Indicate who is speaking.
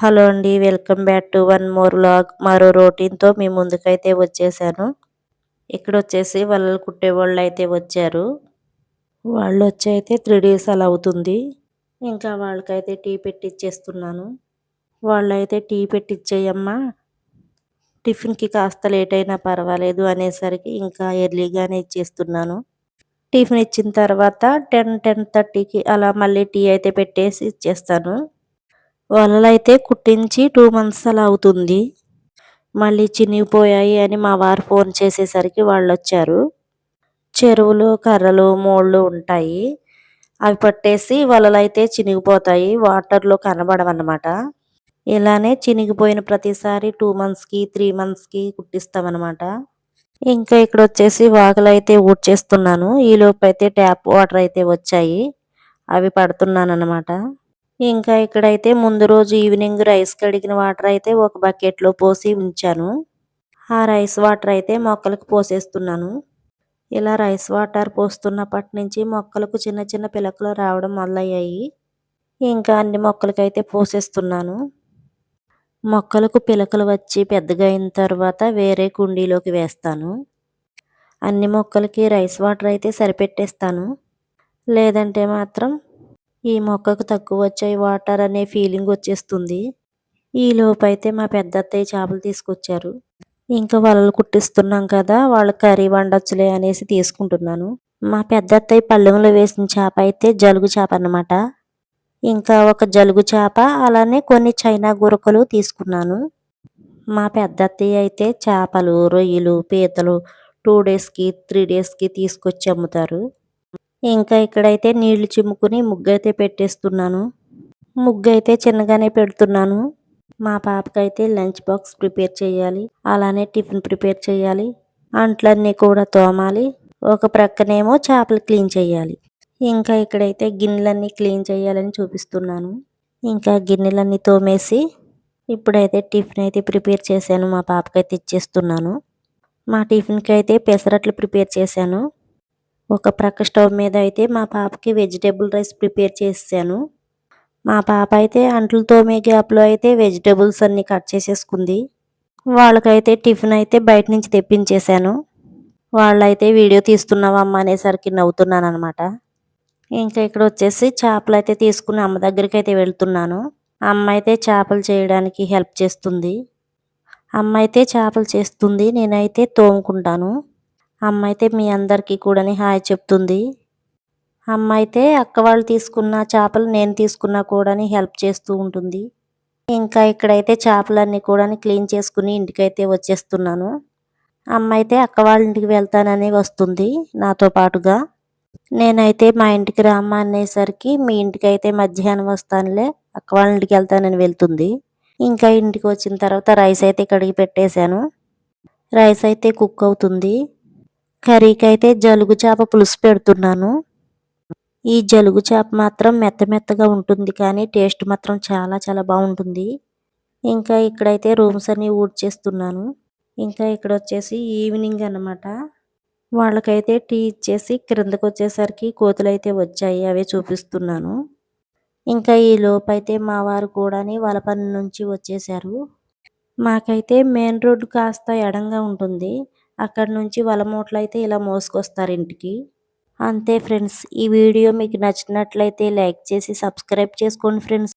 Speaker 1: Hello అండి welcome back to one more vlog మరో రొటీన్తో మీ ముందుకైతే వచ్చేసాను. ఇక్కడ వచ్చేసి వాళ్ళు కుట్టే వాళ్ళు అయితే వచ్చారు. వాళ్ళు వచ్చి అయితే త్రీ డేస్ అలా అవుతుంది. ఇంకా వాళ్ళకైతే టీ పెట్టిచ్చేస్తున్నాను. వాళ్ళైతే టీ పెట్టిచ్చేయమ్మా. టిఫిన్కి కాస్త లేట్ అయినా పర్వాలేదు అనేసరికి ఇంకా ఎర్లీగానే ఇచ్చేస్తున్నాను. టిఫిన్ ఇచ్చిన తర్వాత టెన్ టెన్ థర్టీకి అలా మళ్ళీ టీ అయితే పెట్టేసి ఇచ్చేస్తాను. వలలైతే కుట్టించి టూ మంత్స్ అలా అవుతుంది. మళ్ళీ చినిగిపోయాయి అని మా వారు ఫోన్ చేసేసరికి వాళ్ళు వచ్చారు చెరువులు కర్రలు మోళ్ళు ఉంటాయి. అవి పట్టేసి వలలైతే చినిగిపోతాయి. వాటర్లో కనబడవన్నమాట. ఇలానే చినిగిపోయిన ప్రతిసారి టూ మంత్స్కి త్రీ మంత్స్కి కుట్టిస్తామన్నమాట. ఇంకా ఇక్కడ వచ్చేసి వాకలైతే ఊడ్చేస్తున్నాను. ఈలోపు అయితే ట్యాప్ వాటర్ అయితే వచ్చాయి. అవి పడుతున్నాను అనమాట ఇంకా ఇక్కడైతే ముందు రోజు ఈవినింగ్ రైస్ కడిగిన వాటర్ అయితే ఒక బకెట్లో పోసి ఉంచాను. ఆ రైస్ వాటర్ అయితే మొక్కలకు పోసేస్తున్నాను. ఇలా రైస్ వాటర్ పోస్తున్నప్పటి నుంచి మొక్కలకు చిన్న చిన్న పిలకలు రావడం మొదలయ్యాయి. ఇంకా అన్ని మొక్కలకైతే పోసేస్తున్నాను. మొక్కలకు పిలకలు వచ్చి పెద్దగా అయిన తర్వాత వేరే కుండీలోకి వేస్తాను. అన్ని మొక్కలకి రైస్ వాటర్ అయితే సరిపెట్టేస్తాను. లేదంటే మాత్రం ఈ మొక్కకు తక్కువ వచ్చాయి వాటర్ అనే ఫీలింగ్ వచ్చేస్తుంది. ఈ లోపైతే మా పెద్ద అత్తయ్య చేపలు తీసుకొచ్చారు. ఇంకా వలలు కుట్టిస్తున్నాం కదా వాళ్ళ కర్రీ వండొచ్చులే అనేసి తీసుకుంటున్నాను. మా పెద్ద అత్తయ్య పళ్ళెంలో వేసిన చేప అయితే జలుగు చేప అన్నమాట. ఇంకా ఒక జలుగు చేప అలానే కొన్ని చైనా గురకలు తీసుకున్నాను. మా పెద్ద అత్తయ్య అయితే చేపలు రొయ్యలు పీతలు టూ డేస్కి త్రీ డేస్కి తీసుకొచ్చి అమ్ముతారు. ఇంకా ఇక్కడైతే నీళ్ళు చిమ్ముకుని ముగ్గు అయితే పెట్టేస్తున్నాను. ముగ్గు అయితే చిన్నగానే పెడుతున్నాను. మా పాపకైతే లంచ్ బాక్స్ ప్రిపేర్ చేయాలి. అలానే టిఫిన్ ప్రిపేర్ చేయాలి. అంట్లన్నీ కూడా తోమాలి. ఒక ప్రక్కనేమో చేపలు క్లీన్ చేయాలి. ఇంకా ఇక్కడైతే గిన్నెలన్నీ క్లీన్ చేయాలని చూపిస్తున్నాను. ఇంకా గిన్నెలన్నీ తోమేసి ఇప్పుడైతే టిఫిన్ అయితే ప్రిపేర్ చేశాను. మా పాపకైతే ఇచ్చేస్తున్నాను. మా టిఫిన్కి అయితే పెసరట్లు ప్రిపేర్ చేశాను. ఒక ప్రక్క స్టవ్ మీద అయితే మా పాపకి వెజిటేబుల్ రైస్ ప్రిపేర్ చేశాను మా పాప అయితే అంట్లు తోమే గ్యాప్లో అయితే వెజిటేబుల్స్ అన్నీ కట్ చేసేసుకుంది. వాళ్ళకైతే టిఫిన్ అయితే బయట నుంచి తెప్పించేశాను వాళ్ళైతే వీడియో తీస్తున్నావమ్మ అనేసరికి నవ్వుతున్నాను అనమాట ఇంకా ఇక్కడ వచ్చేసి చేపలు అయితే తీసుకుని అమ్మ దగ్గరికి అయితే వెళ్తున్నాను. అమ్మ అయితే చేపలు చేయడానికి హెల్ప్ చేస్తుంది. అమ్మ అయితే చేపలు చేస్తుంది నేనైతే తోముకుంటాను. అమ్మ అయితే మీ అందరికీ కూడా హాయ్ చెప్తుంది. అమ్మ అయితే అక్క వాళ్ళు తీసుకున్న చేపలు నేను తీసుకున్నా కూడా హెల్ప్ చేస్తూ ఉంటుంది. ఇంకా ఇక్కడైతే చేపలన్నీ కూడా క్లీన్ చేసుకుని ఇంటికైతే వచ్చేస్తున్నాను. అమ్మ అయితే అక్క వాళ్ళ ఇంటికి వెళ్తానని వస్తుంది నాతో పాటుగా. నేనైతే మా ఇంటికి రామ్మ అనేసరికి మీ ఇంటికి అయితే మధ్యాహ్నం వస్తానులే అక్క వాళ్ళ ఇంటికి వెళ్తానని వెళ్తుంది. ఇంకా ఇంటికి వచ్చిన తర్వాత రైస్ అయితే కడిగి పెట్టేశాను. రైస్ అయితే కుక్ అవుతుంది. కర్రీకి అయితే జలుగు చేప పులుసు పెడుతున్నాను. ఈ జలుగు చేప మాత్రం మెత్త మెత్తగా ఉంటుంది కానీ టేస్ట్ మాత్రం చాలా చాలా బాగుంటుంది. ఇంకా ఇక్కడైతే రూమ్స్ అన్ని ఊడ్చేస్తున్నాను. ఇంకా ఇక్కడ వచ్చేసి ఈవినింగ్ అనమాట వాళ్ళకైతే టీ ఇచ్చేసి క్రిందకు వచ్చేసరికి కోతులు అయితే వచ్చాయి అవే చూపిస్తున్నాను. ఇంకా ఈ లోపైతే మా వారు కూడాని వాళ్ళ పని నుంచి వచ్చేసారు మాకైతే మెయిన్ రోడ్డు కాస్త ఎడంగా ఉంటుంది. అక్కడ నుంచి వల మూటలు అయితే ఇలా మోసుకొస్తారు ఇంటికి. అంతే ఫ్రెండ్స్ ఈ వీడియో మీకు నచ్చినట్లయితే లైక్ చేసి సబ్స్క్రైబ్ చేసుకోండి ఫ్రెండ్స్.